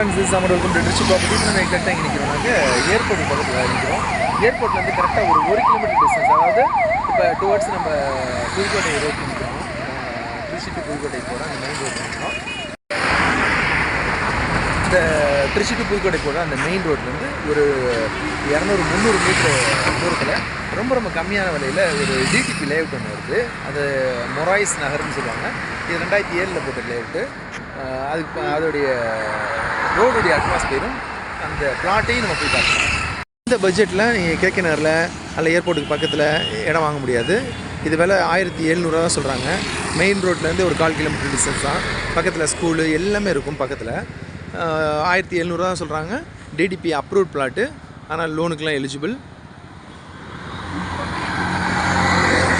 Friends summer welcome to properties நம்ம எக்ஸாக்டாக இங்கே நிற்கிறோம்னாக்க ஏர்போர்ட் பக்கத்தில் நிற்கிறோம் ஏர்போர்ட்லேருந்து கரெக்டாக ஒரு ஒரு கிலோமீட்டர் டிஸ்டன்ஸ் அதாவது இப்போ டுவர்ட்ஸ் நம்ம புதுக்கோட்டை ரோட் நிற்கிறோம் திருச்சி டு புதுக்கோட்டை போகிறோம் அந்த மெயின் ரோட் நிற்கிறோம் இந்த திருச்சி டு புதுக்கோட்டை போகிற அந்த மெயின் ரோட்லேருந்து ஒரு இரநூறு முந்நூறு மீட்டர் தூரத்தில் ரொம்ப ரொம்ப கம்மியான விலையில் ஒரு டிடிபி லேஅவுட் ஒன்று வருது. அது மொராய்ஸ் நகர்னு சொல்லுவாங்க. இது ரெண்டாயிரத்தி ஏழில் போட்ட லேஅவுட்டு அதுக்கு அதோடைய ரோடுடைய அட்மாஸ்பியரும் அந்த பிளாட்டையும் நம்ம போய் பார்க்கலாம். இந்த பட்ஜெட்டில் நீங்கள் கேகே நகரில் அல்ல ஏர்போர்ட்டுக்கு பக்கத்தில் இடம் வாங்க முடியாது. இது விலை ஆயிரத்தி எழுநூறுவா தான் சொல்கிறாங்க மெயின் ரோட்லேருந்து ஒரு கால் கிலோமீட்டர் டிஸ்டன்ஸ் தான். பக்கத்தில் ஸ்கூலு எல்லாமே இருக்கும் பக்கத்தில். ஆயிரத்தி எழுநூறுவா தான் சொல்கிறாங்க டிடிபி அப்ரூவ்ட் பிளாட்டு ஆனால் லோனுக்கெலாம் எலிஜிபிள்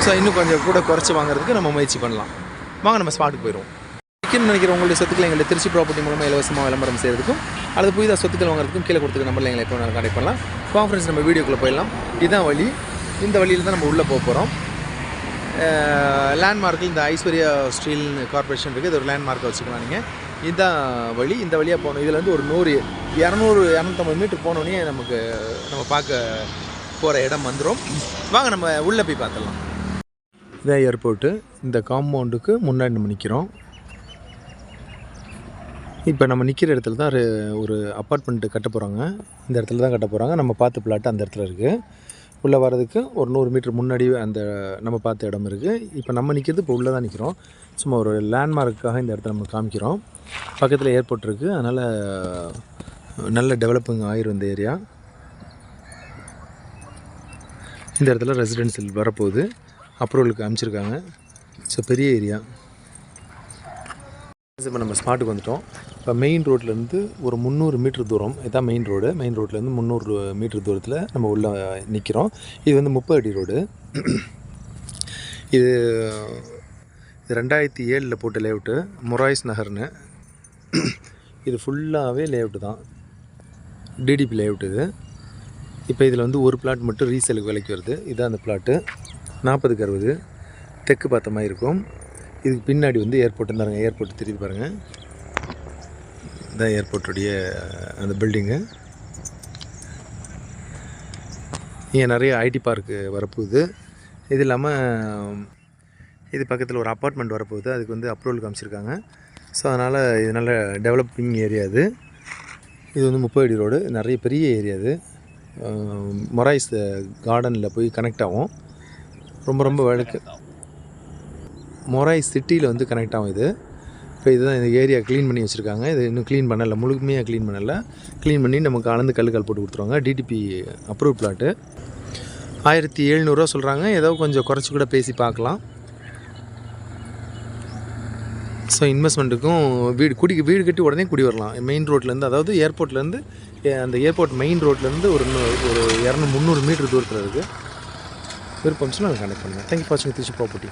ஸோ இன்னும் கொஞ்சம் கூட குறைச்சி வாங்குறதுக்கு நம்ம முயற்சி பண்ணலாம். வாங்க நம்ம ஸ்பாட்டுக்கு போயிடுவோம். விற்கணும்னு நினைக்கிற உங்களுடைய சொத்துக்களை எங்களை திருச்சி ப்ராப்பர்ட்டி மூலமாக இலவசமாக விளம்பரம் செய்கிறதுக்கும் அல்லது புதிதாக சொத்துக்கள் வாங்குறதுக்கும் கீழே கொடுத்துக்க நம்பரில் எங்களை எப்போ கான்டெக்ட் பண்ணலாம். கான்ஃபரன்ஸ் நம்ம வீடியோக்குள்ளே போயிடலாம். இதுதான் வழி. இந்த வழியில் தான் நம்ம உள்ளே போக போகிறோம் லேண்ட்மார்க்கில் இந்த ஐஸ்வர்யா ஸ்டீல் கார்பரேஷன் இருக்குது. இது ஒரு லேண்ட்மார்க்கை வச்சுக்கலாம் நீங்கள் இதுதான் வழி. இந்த வழியாக போகணும். இதில் வந்து ஒரு நூறு இரநூறு இரநூத்தம்பது மீட்டர் போனோடனே நமக்கு நம்ம பார்க்க போகிற இடம் வந்துடும் வாங்க நம்ம உள்ளே போய் பார்த்துடலாம். இதான் ஏர்போர்ட்டு இந்த காம்பவுண்டுக்கு முன்னாடி நம்ம நிற்கிறோம் இப்போ நம்ம நிற்கிற இடத்துல தான் ஒரு- ஒரு அப்பார்ட்மெண்ட்டு கட்ட போகிறாங்க இந்த இடத்துல தான் கட்ட போகிறாங்க நம்ம பார்த்து பிளாட் அந்த இடத்துல இருக்குது உள்ளே வர்றதுக்கு ஒரு நூறு மீட்டர் முன்னாடி அந்த நம்ம பார்த்த இடம் இருக்குது இப்போ நம்ம நிற்கிறது இப்போ உள்ளே தான் நிற்கிறோம் சும்மா ஒரு லேண்ட்மார்க்குக்காக இந்த இடத்த நம்ம காமிக்கிறோம். பக்கத்தில் ஏர்போர்ட் இருக்குது அதனால் நல்ல டெவலப்பிங் ஆயிரும் இந்த ஏரியா இந்த இடத்துல ரெசிடென்சியல் வரப்போகுது. அப்ரூவலுக்கு அமைச்சிருக்காங்க ஸோ பெரிய ஏரியா இப்போ நம்ம ஸ்மார்ட்டுக்கு வந்துட்டோம். இப்போ மெயின் ரோட்லேருந்து ஒரு முந்நூறு மீட்டர் தூரம் இதான் மெயின் ரோடு மெயின் ரோட்லேருந்து முந்நூறு மீட்டர் தூரத்தில் நம்ம உள்ளே நிற்கிறோம் இது வந்து முப்பது அடி ரோடு இது இது ரெண்டாயிரத்தி ஏழில் போட்ட லேஅவுட்டு மொராய்ஸ் நகர்னு. இது ஃபுல்லாகவே லேஅவுட்டு தான். டிடிபி லேஅவுட் இது. இப்போ இதில் வந்து ஒரு பிளாட் மட்டும் ரீசேலுக்கு விலைக்கு வருது. இதுதான் அந்த பிளாட்டு நாற்பதுக்கு அறுபது. தெற்கு பார்த்த மாதிரி இருக்கும். இதுக்கு பின்னாடி வந்து ஏர்போர்ட் இருந்தாருங்க ஏர்போர்ட் தெரியுது பாருங்கள் இதான் ஏர்போர்ட்டுடைய அந்த பில்டிங்கு இங்கே நிறைய ஐடி பார்க்கு வரப்போகுது. இது இல்லாமல் இது பக்கத்தில் ஒரு அப்பார்ட்மெண்ட் வரப்போகுது. அதுக்கு வந்து அப்ரூவல் காமிச்சிருக்காங்க. ஸோ அதனால் இது நல்ல டெவலப்பிங் ஏரியா இது இது வந்து முப்பது அடி ரோடு நிறைய பெரிய ஏரியா இது மொராய்ஸ் கார்டனில் போய் கனெக்ட் ஆகும். ரொம்ப ரொம்ப வழக்கு மொராய் சிட்டியில் வந்து கனெக்ட் ஆகும் இது. இப்போ இதுதான் இந்த ஏரியா க்ளீன் பண்ணி வச்சுருக்காங்க. இது இன்னும் க்ளீன் பண்ணலை முழுமையாக க்ளீன் பண்ணலை. க்ளீன் பண்ணி நமக்கு அளந்து கல் போட்டு கொடுத்துருவாங்க. டிடிபி அப்ரூவ் பிளாட்டு ஆயிரத்தி எழுநூறுவா சொல்கிறாங்க ஏதோ கொஞ்சம் குறைச்சி கூட பேசி பார்க்கலாம். ஸோ இன்வெஸ்ட்மெண்ட்டுக்கும் வீடு குடி வீடு கட்டி உடனே குடி வரலாம். மெயின் ரோட்லேருந்து அதாவது ஏர்போர்ட்லேருந்து அந்த ஏர்போர்ட் மெயின் ரோட்லேருந்து ஒரு ஒரு இரநூறு முந்நூறு மீட்டர் தூரத்தில் இருக்குது விருப்பம் நான் அதை கனெக்ட் பண்ணுங்கள் தேங்க்யூ ஃபார் வாட்சிங் திருச்சி ப்ராப்பர்ட்டி